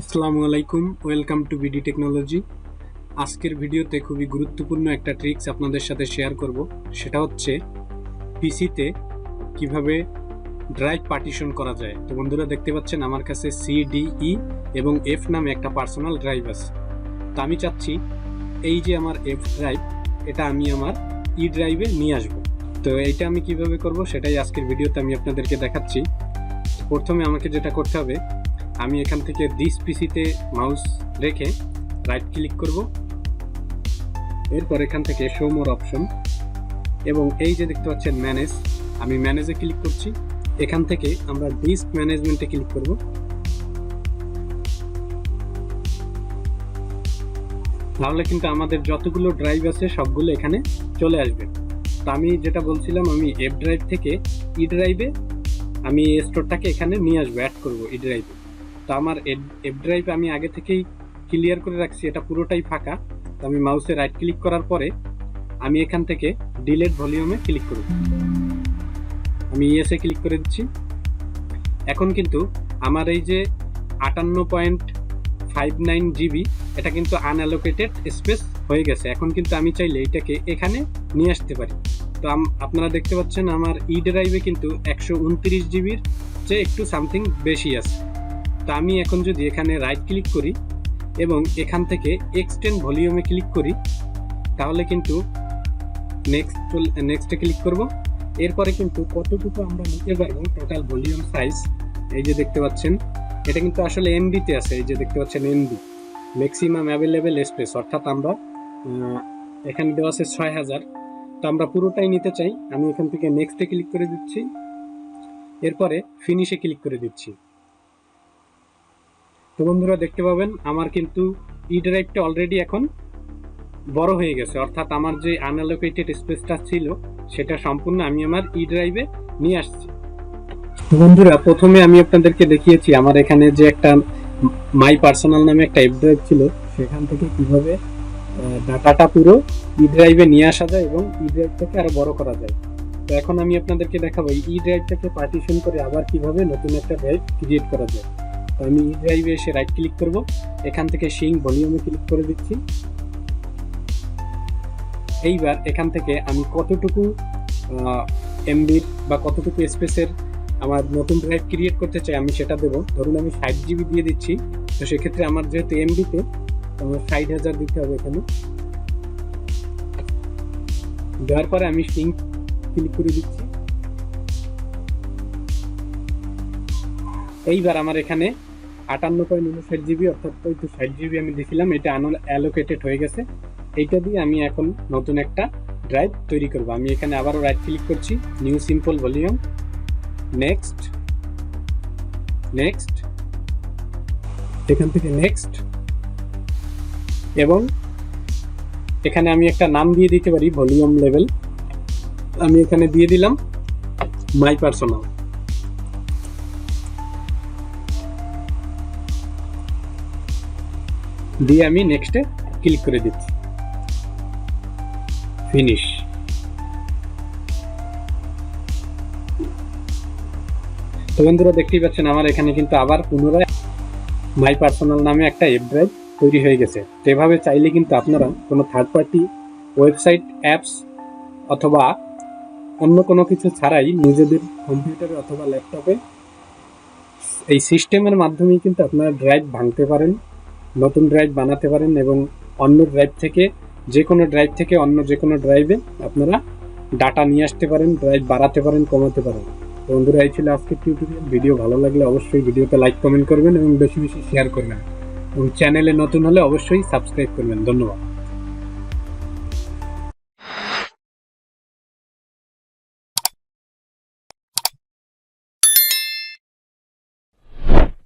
আসসালামু আলাইকুম, welcome to BD technology. আজকের ভিডিওতে খুবই গুরুত্বপূর্ণ একটা ট্রিক্স আপনাদের সাথে শেয়ার করব, সেটা হচ্ছে পিসিতে কীভাবে ড্রাইভ পার্টিশন করা যায়। তো বন্ধুরা, দেখতে পাচ্ছেন আমার কাছে সি সিডিই এবং এফ নামে একটা পার্সোনাল ড্রাইভ আছে। তো আমি চাচ্ছি এই যে আমার এফ ড্রাইভ, এটা আমি আমার ই ড্রাইভে নিয়ে আসব। তো এইটা আমি কীভাবে করব, সেটাই আজকের ভিডিওতে আমি আপনাদেরকে দেখাচ্ছি। প্রথমে আমাকে যেটা করতে হবে আমি এখান থেকে দিস পিসিতে মাউস রেখে রাইট ক্লিক করব। এরপর এখান থেকে শো মোর অপশন এবং এই যে দেখতে পাচ্ছেন ম্যানেজ আমি ম্যানেজে ক্লিক করছি। এখান থেকে আমরা ডিস্ক ম্যানেজমেন্টে ক্লিক করব। তাহলে কিন্তু আমাদের যতগুলো ড্রাইভ আছে সবগুলো এখানে চলে আসবে। তো আমি যেটা বলছিলাম, আমি এফ ড্রাইভ থেকে ই ড্রাইভে আমি স্টোরটাকে এখানে নিয়ে আসব অ্যাড করব ই ড্রাইভে তো আমার এফ ড্রাইভ আমি আগে থেকেই ক্লিয়ার করে রাখছি, এটা পুরোটাই ফাঁকা। তো আমি মাউসে রাইট ক্লিক করার পরে আমি এখান থেকে ডিলেট ভলিউমে ক্লিক করব। আমি ইএসএ ক্লিক করে দিচ্ছি। এখন কিন্তু আমার এই যে আটান্ন পয়েন্ট ফাইভ নাইন জিবি, এটা কিন্তু আনঅ্যালোকেটেড স্পেস হয়ে গেছে। এখন কিন্তু আমি চাইলে এটাকে এখানে নিয়ে আসতে পারি। তো আপনারা দেখতে পাচ্ছেন আমার ই ড্রাইভে কিন্তু একশো উনত্রিশ জিবির চেয়ে একটু সামথিং বেশি আছে। তা আমি এখন যদি এখানে রাইট ক্লিক করি এবং এখান থেকে এক্সটেন্ড ভলিউমে ক্লিক করি, তাহলে কিন্তু নেক্সট নেক্সটে ক্লিক করব। এরপরে কিন্তু কতটুকু আমরা নিতে পারব টোটাল ভলিউম সাইজ এই যে দেখতে পাচ্ছেন, এটা কিন্তু আসলে এমবিতে আছে, এই যে দেখতে পাচ্ছেন এমবি ম্যাক্সিমাম অ্যাভেলেবেল স্পেস অর্থাৎ আমরা এখানে দেওয়া আছে ছয় হাজার। তো আমরা পুরোটাই নিতে চাই, আমি এখান থেকে নেক্সটে ক্লিক করে দিচ্ছি। এরপরে ফিনিশে ক্লিক করে দিচ্ছি। তো বন্ধুরা দেখতে পাবেন, আমার কিন্তু ই ড্রাইভটা অলরেডি এখন বড় হয়ে গেছে। অর্থাৎ আমার যে আনঅ্যালোকেটেড স্পেসটা ছিল, সেটা সম্পূর্ণ আমি আমার ই ড্রাইভে নিয়ে আসছি। বন্ধুরা, প্রথমে আমি আপনাদেরকে দেখিয়েছি, আমার এখানে যে একটা মাই পার্সোনাল নামে একটা এফ ড্রাইভ ছিল, সেখান থেকে কীভাবে ডাটাটা পুরো ই ড্রাইভে নিয়ে আসা যায় এবং ই ড্রাইভটাকে আরও বড় করা যায়। তো এখন আমি আপনাদেরকে দেখাবো ই ড্রাইভটাকে পার্টিশন করে আবার কীভাবে নতুন একটা ড্রাইভ ক্রিয়েট করা যায়। তো আমি ড্রাইভে এসে রাইট ক্লিক করব। এখান থেকে সিং ভলিউমে ক্লিক করে দিচ্ছি। এইবার এখান থেকে আমি কতটুকু এমবির বা কতটুকু স্পেসের আমার নতুন ড্রাইভ ক্রিয়েট করতে চাই আমি সেটা দেবো। ধরুন আমি ষাট জিবি দিয়ে দিচ্ছি, তো সেক্ষেত্রে আমার যেহেতু এমবিতে আমার ষাট হাজার দিতে হবে এখানে। দেওয়ার পরে আমি সিং ক্লিক করে দিচ্ছি। এইবার আমার এখানে আটান্ন পয়েন্ট উনষাট জিবি অর্থাৎ তো ষাট জিবি আমি দিয়েছিলাম এটা অ্যালোকেটেড হয়ে গেছে। এইটা দিয়ে আমি এখন নতুন একটা ড্রাইভ তৈরি করব। আমি এখানে আবারও রাইট ক্লিক করছি new simple volume next next এখান থেকে নেক্সট এবং এখানে আমি একটা নাম দিয়ে দিতে পারি ভলিউম লেভেল আমি এখানে দিয়ে দিলাম মাই পার্সোনাল দিয়ে আমি নেক্সটে ক্লিক করে দিচ্ছি। ফিনিশ তো বন্ধুরা, দেখতেই পাচ্ছেন আমার এখানে কিন্তু আবার পুনরায় মাই পার্সোনাল নামে একটা এপ ড্রাইভ তৈরি হয়ে গেছে। তো এভাবে চাইলে কিন্তু আপনারা কোনো থার্ড পার্টি ওয়েবসাইট অ্যাপস অথবা অন্য কোনো কিছু ছাড়াই নিজেদের কম্পিউটারে অথবা ল্যাপটপে এই সিস্টেমের মাধ্যমেই কিন্তু আপনারা ড্রাইভ ভাঙতে পারেন। নতুন ড্রাইভ বানাতে পারেন এবং অন্য ড্রাইভ থেকে যে কোনো ড্রাইভ থেকে অন্য যে কোনো ড্রাইভে আপনারা ডাটা নিয়ে আসতে পারেন ড্রাইভ বাড়াতে পারেন, কমাতে পারেন। তো বন্ধুরা, এই ছিল আজকের টিউটোরিয়াল ভিডিও ভালো লাগলে অবশ্যই ভিডিওতে লাইক কমেন্ট করবেন এবং বেশি বেশি শেয়ার করবেন। এবং চ্যানেলে নতুন হলে অবশ্যই সাবস্ক্রাইব করবেন। ধন্যবাদ।